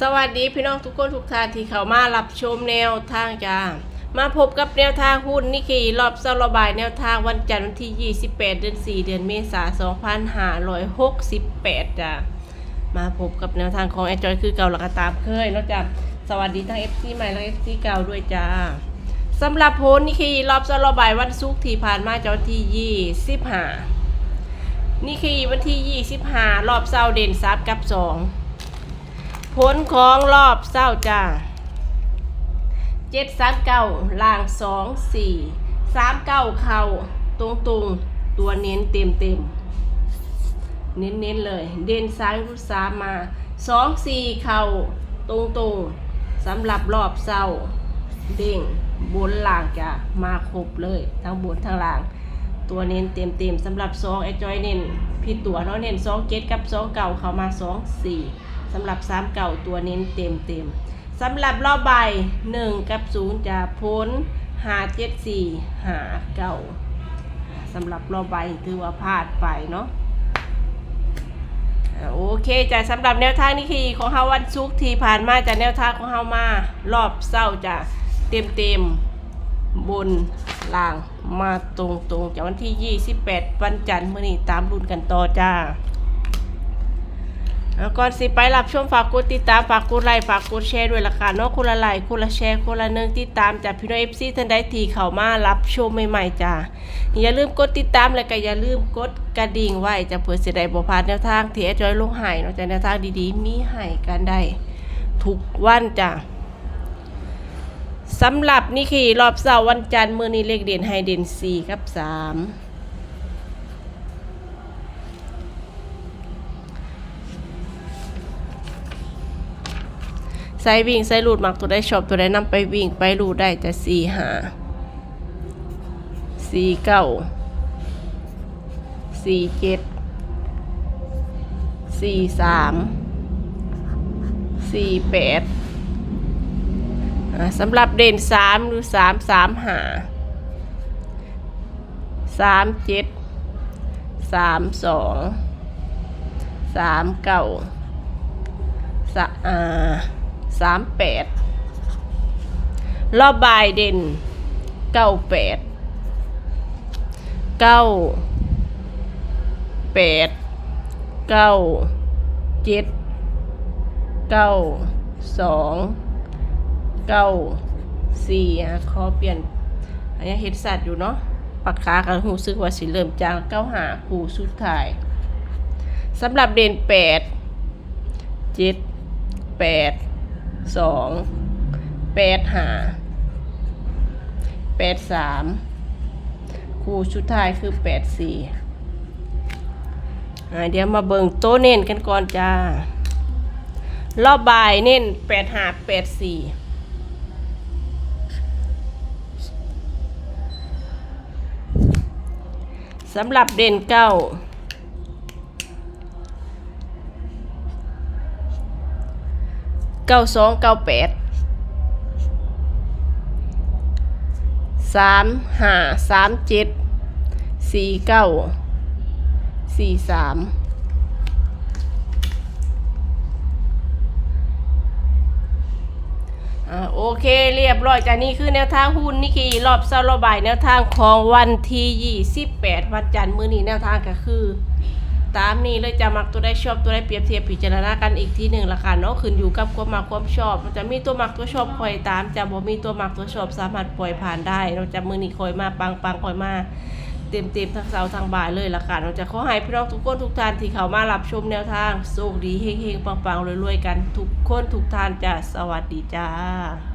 สวัสดีพี่น้องทุกคนทุกท่านที่เข้ามารับชมแนวทางจ้ามาพบกับแนวทางหุ้นนิกเกรอบเซาระบายแนวทางวันจันทร์วันที่ 28 เดือน 4 เดือนเมษายน2568จ้ามาพบกับแนวทางของแอจอยคือเก่าหลักตามเคยนาะจ้าสวัสดีทั้ง FC ใหม่และ FC เก่าด้วยจ้าสำหรับโพสต์นิกเกรอบเซาระบายวันศุกร์ที่ผ่านมาจ้าที่25นี่คือวันที่ 25 รอบเศร้าเด่นซับกับ 2 ผลของรอบเศร้าจ้าเจ็ดสามเก้าล่างสองสี่สามเก้าเข่าตรงตรงตัวเน้นเต็มเต็มเน้นเน้นเลย เด่นซ้ายรุดสามมาสองสี่เข่าตรงตรงสำหรับรอบเศร้าเด้งบนล่างจะมาครบเลย ทั้งบนทั้งล่าง ตัวเน้นเต็มเต็มสำหรับสองไอจอยเน้นผิดตัวเนาะเน้นสองเจ็ดกับสองเก่าเข้ามาสองสี่ สำหรับสามเก่าตัวเน้นเต็มเต็มสำหรับรอบใบหนึ่งกับศูนย์จะพ้นหาเจ็ดสี่หาเก่าสำหรับรอบใบถือว่าพลาดไปเนาะโอเคจ้ะสำหรับแนวทางนี้คือของเฮาวันศุกที่ผ่านมาจากแนวทางของเฮามารอบเศร้าจะเต็มเต็มบนล่างมาตรงตรงๆจากวันที่ 28 วันจันทร์มื่อนี้ตามรุ่นกันต่อจ้า แล้วก็สิไปรับชมฝากกดติดตามฝากกดไลค์ฝากกดแชร์ด้วยละค่ะเนาะคนละไลค์คนละแชร์คนละเนึ่งติดตามจากพี่น้องเอฟซีทันได้ทีเข้ามารับชมใหม่ๆจ้าอย่าลืมกดติดตามและก็อย่าลืมกดกระดิ่งไว้จะเผื่อเสียดายบ่พลาดแนวทางที่แอดจอยลงให้เนาะจ้าแนวทางดีๆ มีให้กันได้ทุกวันจ้าสำหรับนี่คือรอบเสาร์วันจันทร์มื้อนี้เลขเด่นไฮเด่น4รับ3 ไซวิ่งไซรูดมักตัวได้ชอบตัวได้นำไปวิ่งไปรูดได้จต่สี่หาสี่เก้าสี่เจ็ดสี่สามสี่แปดสำหรับเด่นสามหรือสามสามหาสามเจ็ดสามสองสามเก้าสะอา สามแปดรอบบายเด่นเก้าแปดเก้าแปดเก้าเจ็ดเก้าสองเก้าสี่ะขอเปลี่ยน อันนี้เฮ็ดสัตว์อยู่เนาะปากกากันหูซึกว่าสิเริ่มจางเก้าหาคู่สุดท้ายสำหรับเด่นแปดเจ็ดแปด สองแปดหาแปดสามคู่สุดท้ายคือแปดสี่เดี๋ยวมาเบิ่งโต๊ะเน้นกันก่อนจ้ารอบบ่ายเน้นแปดหาแปดสี่สำหรับเด่นเก้า ก้าสองเก้าแปดสามห้าสามเจ็ดสี่เก้าสี่สามอ่าโอเคเรียบร้อยจ้ะนี่คือแนวทางหุ้นนี่คือรอบเซาระบายแนวทางของวันที่ 28 วันจันทร์มื้อนี้แนวทางก็คือ ตามนี้เลยจะมักตัวได้ชอบตัวได้เปรียบเทียบพิจารณากันอีกทีหนึ่งละค่ะเนาะขึ้นอยู่กับความมักความชอบมันจะมีตัวมักตัวชอบคอยตามจะบ่มีตัวมักตัวชอบสามารถปล่อยผ่านได้เราจะมือนี้คอยมาปังปังคอยมาเต็มเต็มทั้งเสาทั้งบ่ายเลยละค่ะเราจะขอให้พี่น้องทุกคนทุกท่านที่เข้ามารับชมแนวทางโชคดีเฮงๆปังๆรวยๆกันทุกคนทุกท่านจ้ะสวัสดีจ้า